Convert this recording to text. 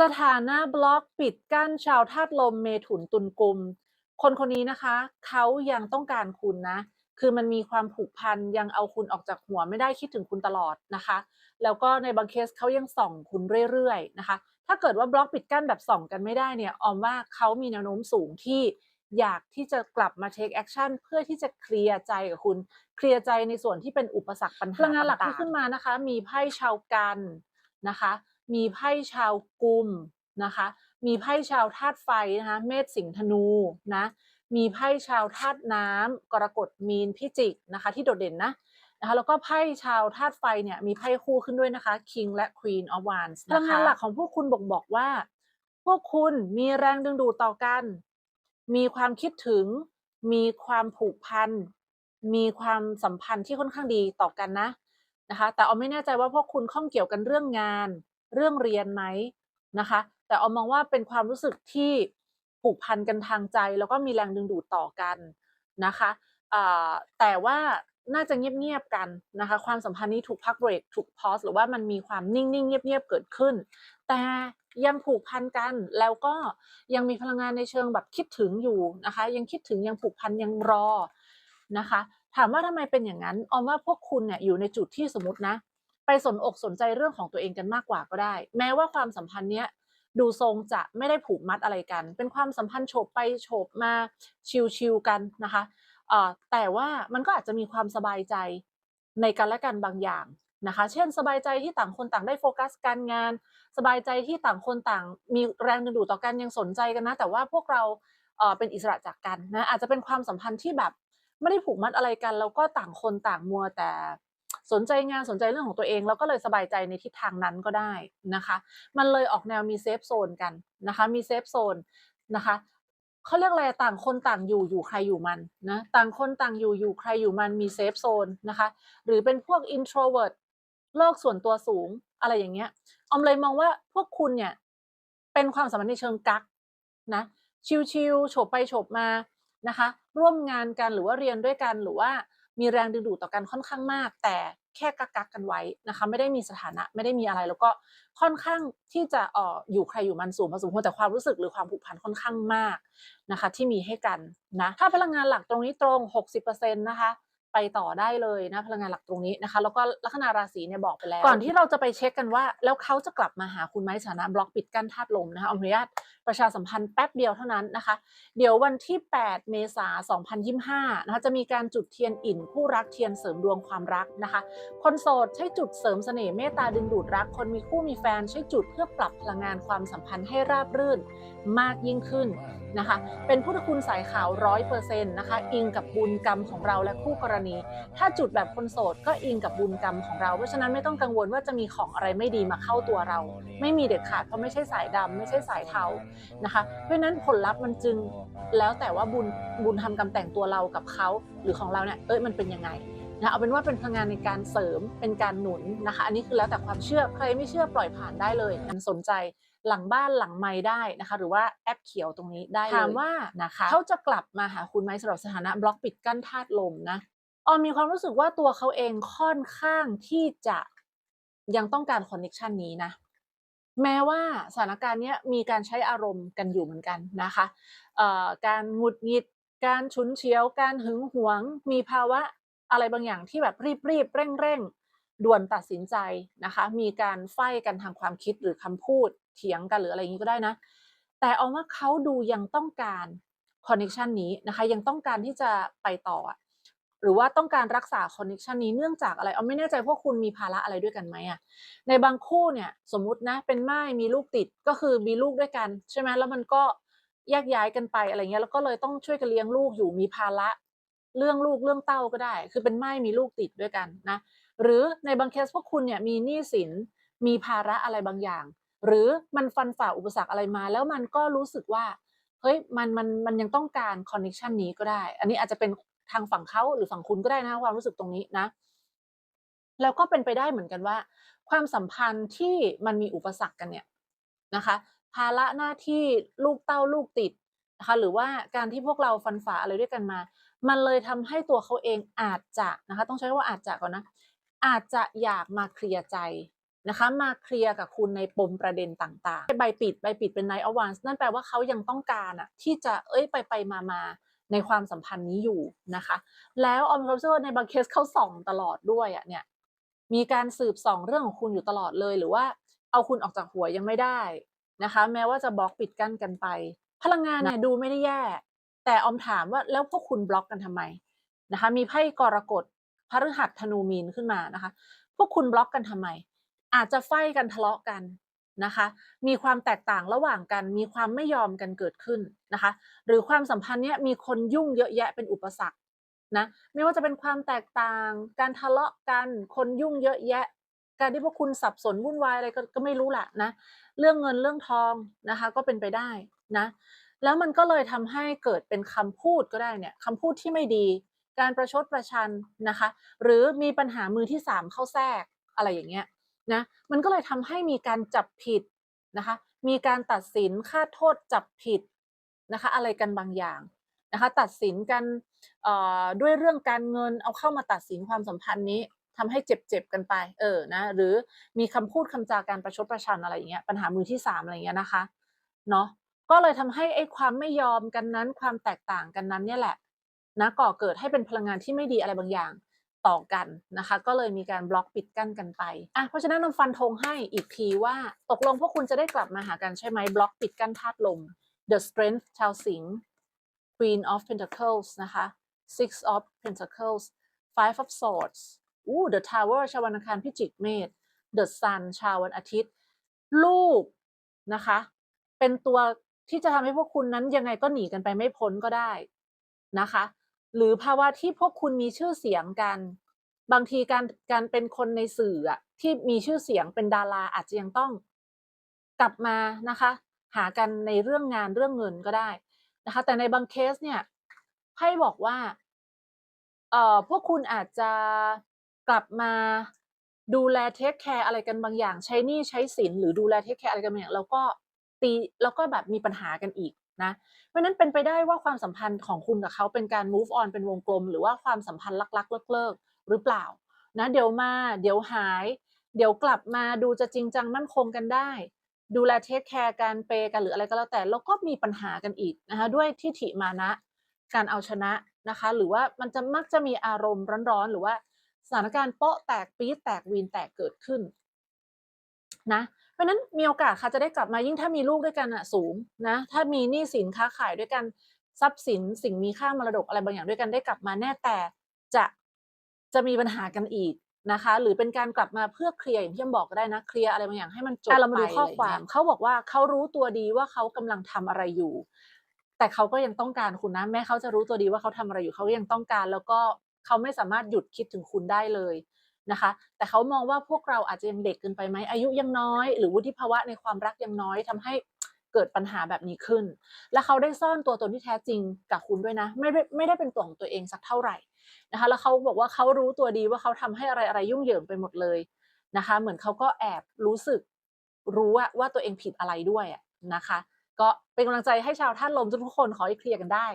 สถานะบล็อกปิดกั้นชาวธาตุลมเมถุนตุลกุม คนคนนี้นะคะ เขายังต้องการคุณนะ คือมันมีความผูกพันยังเอาคุณออกจากหัวไม่ได้คิดถึงคุณตลอดนะคะ แล้วก็ในบางเคสเขายังส่องคุณเรื่อยๆนะคะ ถ้าเกิดว่าบล็อกปิดกั้นแบบส่องกันไม่ได้เนี่ยออมว่าเขามีแนวโน้มสูงที่อยากที่จะกลับมา take action เพื่อที่จะเคลียร์ใจกับคุณ เคลียร์ใจในส่วนที่เป็นอุปสรรคปัญหาพลังงานหลักที่ขึ้นมานะคะ มีไพ่ชาวกันนะคะ มีไพ่ชาวกุมนะคะ มีไพ่ชาวธาตุไฟนะคะ เมษสิงห์ธนูนะ มีไพ่ชาวธาตุน้ำกรกฎมีนพิจิกนะคะ ที่โดดเด่นนะนะคะแล้วก็ไพ่ชาวธาตุไฟเนี่ยมีไพ่คู่ขึ้นด้วยนะคะ King และ Queen of Wands พลังงานหลักของพวกคุณบอกบอกว่า พวกคุณมีแรงดึงดูดต่อกัน มีความคิดถึง มีความผูกพัน มีความสัมพันธ์ที่ค่อนข้างดีต่อกันนะนะคะ แต่ออมไม่แน่ใจว่าพวกคุณข้องเกี่ยวกันเรื่องงาน เรื่องเรียนไหมนะคะ แต่ออมมองว่าเป็นความรู้สึกที่ผูกพันกันทางใจ แล้วก็มีแรงดึงดูดต่อกันนะคะแต่ว่าน่าจะเงียบๆกันนะคะ ความสัมพันธ์นี้ถูกพักเบรกถูกพอสหรือว่ามันมีความนิ่งๆเงียบๆเกิดขึ้น แต่ยังผูกพันกันแล้วก็ยังมีพลังงานในเชิงแบบคิดถึงอยู่นะคะ ยังคิดถึงยังผูกพันยังรอนะคะ ถามว่าทำไมเป็นอย่างนั้นออมว่าพวกคุณเนี่ยอยู่ในจุดที่สมมตินะ ไปสนอกสนใจเรื่องของตัวเองกันมากกว่าก็ได้ แม้ว่าความสัมพันธ์เนี้ยดูทรงจะไม่ได้ผูกมัดอะไรกัน เป็นความสัมพันธ์โฉบไปโฉบมาชิวๆกันนะคะเอ่อแต่ว่ามันก็อาจจะมีความสบายใจในกันและกันบางอย่างนะคะ เช่น สบายใจที่ต่างคนต่างได้โฟกัสการงาน สบายใจที่ต่างคนต่างมีแรงดึงดูดต่อกันยังสนใจกันนะ แต่ว่าพวกเราเอ่อเป็นอิสระจากกันนะ อาจจะเป็นความสัมพันธ์ที่แบบไม่ได้ผูกมัดอะไรกัน แล้วก็ต่างคนต่างมัวแต่ สนใจงานสนใจเรื่องของตัวเอง แล้วก็เลยสบายใจในทิศทางนั้นก็ได้นะคะ มันเลยออกแนวมีเซฟโซนกันนะคะมีเซฟโซนนะคะเขาเรียกอะไรต่างคนต่างอยู่อยู่ใครอยู่มันนะต่างคนต่างอยู่อยู่ใครอยู่มันมีเซฟโซนนะคะหรือเป็นพวก introvert โลกส่วนตัวสูงอะไรอย่างเงี้ยออมเลยมองว่าพวกคุณเนี่ยเป็นความสัมพันธ์ในเชิงกักนะชิวๆโฉบไปโฉบมานะคะ ร่วมงานกันหรือว่าเรียนด้วยกันหรือว่า มีแรงดึงดูดต่อกันค่อนข้างมาก แต่แค่กักกักกันไว้นะคะไม่ได้มีสถานะไม่ได้มีอะไร แล้วก็ค่อนข้างที่จะอออยู่ใครอยู่มันสูงผสมควรแต่ความรู้สึกหรือความผูกพันค่อนข้างมากนะคะ ที่มีให้กันนะถ้าพลังงานหลักตรงนี้ตรง 60%นะคะ ไปต่อได้เลยนะพลังงานหลักตรงนี้นะคะ แล้วก็ลัคนาราศีเนี่ยบอกไปแล้ว ก่อนที่เราจะไปเช็คกันว่า แล้วเขาจะกลับมาหาคุณไหมสถานะบล็อกปิดกั้นธาตุลมนะคะอาอนุญาตประชาสัมพันธ์แป๊บเดียวเท่านั้นนะคะ เดี๋ยววันที่ 8 เมษายน 2025 นะคะจะมีการจุดเทียนอิ่นคู่รักเทียนเสริมดวงความรักนะคะ คนโสดใช้จุดเสริมเสน่ห์เมตตาดึงดูดรัก คนมีคู่มีแฟนใช้จุดเพื่อปรับพลังงานความสัมพันธ์ให้ราบรื่นมากยิ่งขึ้นนะคะ เป็นพุทธคุณสายขาวร้อยเปอร์เซ็นต์นะคะ อิงกับบุญกรรมของเราและคู่กรณีถ้าจุดแบบคนโสดก็อิงกับบุญกรรมของเรา เพราะฉะนั้นไม่ต้องกังวลว่าจะมีของอะไรไม่ดีมาเข้าตัวเรา ไม่มีเด็ดขาดเพราะไม่ใช่สายดำไม่ใช่สายเทานะคะ เพราะฉะนั้นผลลัพธ์มันจึงแล้วแต่ว่าบุญบุญทำกรรมแต่งตัวเรากับเขาหรือของเราเนี่ยเอ้ยมันเป็นยังไงนะเอาเป็นว่าเป็นพลังงานในการเสริมเป็นการหนุนนะคะ อันนี้คือแล้วแต่ความเชื่อใครไม่เชื่อปล่อยผ่านได้เลยอันสนใจหลังบ้านหลังไม้ได้นะคะ หรือว่าแอปเขียวตรงนี้ได้เลยถามว่านะคะเขาจะกลับมาหาคุณไหมสำหรับสถานะบล็อกปิดกั้นธาตุลมนะ ออมมีความรู้สึกว่าตัวเขาเองค่อนข้างที่จะยังต้องการคอนเน c ชันนี้นะ แม้ว่าสถานการณ์นี้มีการใช้อารมณ์กันอยู่เหมือนกันนะคะการหงุดหงิด การฉุนเฉียว การหึงหวง มีภาวะอะไรบางอย่างที่แบบรีบๆเร่งๆด่วนตัดสินใจนะคะ มีการไฟกันทางความคิดหรือคำพูดเถียงกันหรืออะไรอย่างนี้ก็ได้นะ แต่เอาว่าเขาดูยังต้องการคอนเน c ชันนี้นะคะ ยังต้องการที่จะไปต่อ หรือว่าต้องการรักษาคอนเน c ชันนี้เนื่องจากอะไรเอาไม่แน่ใจพวกคุณมีภาระอะไรด้วยกันไหมอะในบางคู่เนี่ยสมมุตินะเป็นม่ายมีลูกติดก็คือมีลูกด้วยกัน ใช่ไหมแล้วมันก็แยกย้ายกันไปอะไรเงี้ยแล้วก็เลยต้องช่วยกันเลี้ยงลูกอยู่มีภาระเรื่องลูกเรื่องเต้าก็ได้ คือเป็นไม่มีลูกติดด้วยกันนะ หรือในบางเคสพวกคุณเนี่ยมีหนี้สินมีภาระอะไรบางอย่าง หรือมันฟันฝ่าอุปสรรคอะไรมา แล้วมันก็รู้สึกว่าเฮ้ยมันมันมันยังต้องการคอนเน c ชันนี้ก็ได้ อันนี้อาจจะเป็น ทางฝั่งเขาหรือฝั่งคุณก็ได้นะความรู้สึกตรงนี้นะ แล้วก็เป็นไปได้เหมือนกันว่า ความสัมพันธ์ที่มันมีอุปสรรคกันเนี่ยนะคะ ภาระหน้าที่ลูกเต้าลูกติดนะคะหรือว่าการที่พวกเราฟันฝ่าอะไรด้วยกันมา มันเลยทำให้ตัวเขาเองอาจจะนะคะ ต้องใช้คำว่าอาจจะก่อนนะ อาจจะอยากมาเคลียร์ใจนะคะ มาเคลียร์กับคุณในปมประเด็นต่างๆ ใบปิดใบปิดเป็น Night of Wands นั่นแปลว่าเขายังต้องการอะที่จะเอ้ยไปไปมามา ในความสัมพันธ์นี้อยู่นะคะ แล้วออมรู้สึกว่าในบางเคสเขาส่องตลอดด้วยอะเนี่ยมีการสืบส่องเรื่องของคุณอยู่ตลอดเลย หรือว่าเอาคุณออกจากหัวยังไม่ได้นะคะ แม้ว่าจะบล็อกปิดกั้นกันไป พลังงานเนี่ยดูไม่ได้แย่ แต่ออมถามว่าแล้วพวกคุณบล็อกกันทำไมนะคะ มีไพ่กรกฎพฤหัสธนูมีนขึ้นมานะคะ พวกคุณบล็อกกันทำไม อาจจะไฟกันทะเลาะกัน นะคะ มีความแตกต่างระหว่างกัน มีความไม่ยอมกันเกิดขึ้นนะคะ หรือความสัมพันธ์เนี้ยมีคนยุ่งเยอะแยะเป็นอุปสรรคนะไม่ว่าจะเป็นความแตกต่าง การทะเลาะกัน คนยุ่งเยอะแยะ การที่พวกคุณสับสนวุ่นวายอะไรก็ก็ไม่รู้แหละนะ เรื่องเงินเรื่องทองนะคะก็เป็นไปได้นะ แล้วมันก็เลยทำให้เกิดเป็นคำพูดก็ได้เนี่ยคำพูดที่ไม่ดี การประชดประชันนะคะ หรือมีปัญหามือที่สามเข้าแทรกอะไรอย่างเงี้ย นะมันก็เลยทำให้มีการจับผิดนะคะมีการตัดสินค่าโทษจับผิดนะคะอะไรกันบางอย่างนะคะตัดสินกันด้วยเรื่องการเงินเอาเข้ามาตัดสินความสัมพันธ์นี้ทำให้เจ็บๆกันไปเออนะหรือมีคำพูดคำจาการประชดประชันอะไรอย่างเงี้ยปัญหามือที่สามอะไรอย่างเงี้ยนะคะเนาะก็เลยทำให้ไอ้ความไม่ยอมกันนั้นความแตกต่างกันนั้นเนี่ยแหละนะก่อเกิดให้เป็นพลังงานที่ไม่ดีอะไรบางอย่าง ต่อกันนะคะ ก็เลยมีการบล็อกปิดกั้นกันไปอะเพราะฉะนั้นนำฟันธงให้อีกทีว่าตกลงพวกคุณจะได้กลับมาหากันใช่ไหมบล็อกปิดกั้นธาตุลม The Strength ชาวสิงห์ Queen of Pentacles นะคะ Six of Pentacles Five of Swords อู้ The Tower ชาววันอังคารพิจิกเมษ The Sun ชาววันอาทิตย์ ลูกนะคะ เป็นตัวที่จะทำให้พวกคุณนั้นยังไงก็หนีกันไปไม่พ้นก็ได้นะคะ หรือภาวะที่พวกคุณมีชื่อเสียงกัน บางทีการการเป็นคนในสื่ออะที่มีชื่อเสียงเป็นดาราอาจจะยังต้อง กลับมานะคะ หากันในเรื่องงานเรื่องเงินก็ได้นะคะ แต่ในบางเคสเนี่ยไพ่บอกว่าเอ่อพวกคุณอาจจะกลับมาดูแลเทคแคร์อะไรกันบางอย่าง ใช้หนี้ใช้สินหรือดูแลเทคแคร์อะไรกันบางอย่างแล้วก็ตีแล้วก็แบบมีปัญหากันอีก นะเพราะนั้นเป็นไปได้ว่าความสัมพันธ์ของคุณกับเขาเป็นการ move on เป็นวงกลม หรือว่าความสัมพันธ์ลักๆเลิกๆหรือเปล่านะเดี๋ยวมาเดี๋ยวหาย เดี๋ยวกลับมาดูจะจริงจังมั่นคงกันได้ ดูแลเทคแคร์การเปย์กันหรืออะไรก็แล้วแต่แล้วก็มีปัญหากันอีกนะคะด้วยทิฐิมานะ การเอาชนะนะคะ หรือว่ามันจะมักจะมีอารมณ์ร้อนๆ หรือว่าสถานการณ์โป๊ะแตกปี๊ดแตกวีนแตกเกิดขึ้นนะ เพราะฉะนั้นมีโอกาสค่ะจะได้กลับมายิ่งถ้ามีลูกด้วยกันอะสูงนะถ้ามีหนี้สินค้าขายด้วยกันทรัพย์สินสิ่งมีค่ามรดกอะไรบางอย่างด้วยกันได้กลับมาแน่แต่จะจะมีปัญหากันอีกนะคะ หรือเป็นการกลับมาเพื่อเคลียร์อย่างที่ยมบอกก็ได้นะเคลียร์อะไรบางอย่างให้มันจบอะไปเรามาดูข้ออะไรอย่างควาเงี้มยเขาบอกว่าเขารู้ตัวดีว่าเขากำลังทำอะไรอยู่ แต่เขาก็ยังต้องการคุณนะแม้เขาจะรู้ตัวดีว่าเขาทำอะไรอยู่เขายังต้องการ แล้วก็เขาไม่สามารถหยุดคิดถึงคุณได้เลย นะคะ แต่เขามองว่าพวกเราอาจจะยังเด็กเกินไปไหมอายุยังน้อย หรือวุฒิภาวะในความรักยังน้อยทำให้เกิดปัญหาแบบนี้ขึ้น และเขาได้ซ่อนตัวตนที่แท้จริงกับคุณด้วยนะ ไม่ไม่ได้เป็นตัวของตัวเองสักเท่าไหร่นะคะ แล้วเขาบอกว่าเขารู้ตัวดีว่าเขาทำให้อะไรอะไรยุ่งเหยิงไปหมดเลยนะคะ เหมือนเขาก็แอบรู้สึกรู้ว่าตัวเองผิดอะไรด้วยนะคะ ก็เป็นกำลังใจให้ชาวท่านลมทุกคนขอให้เคลียร์กันได้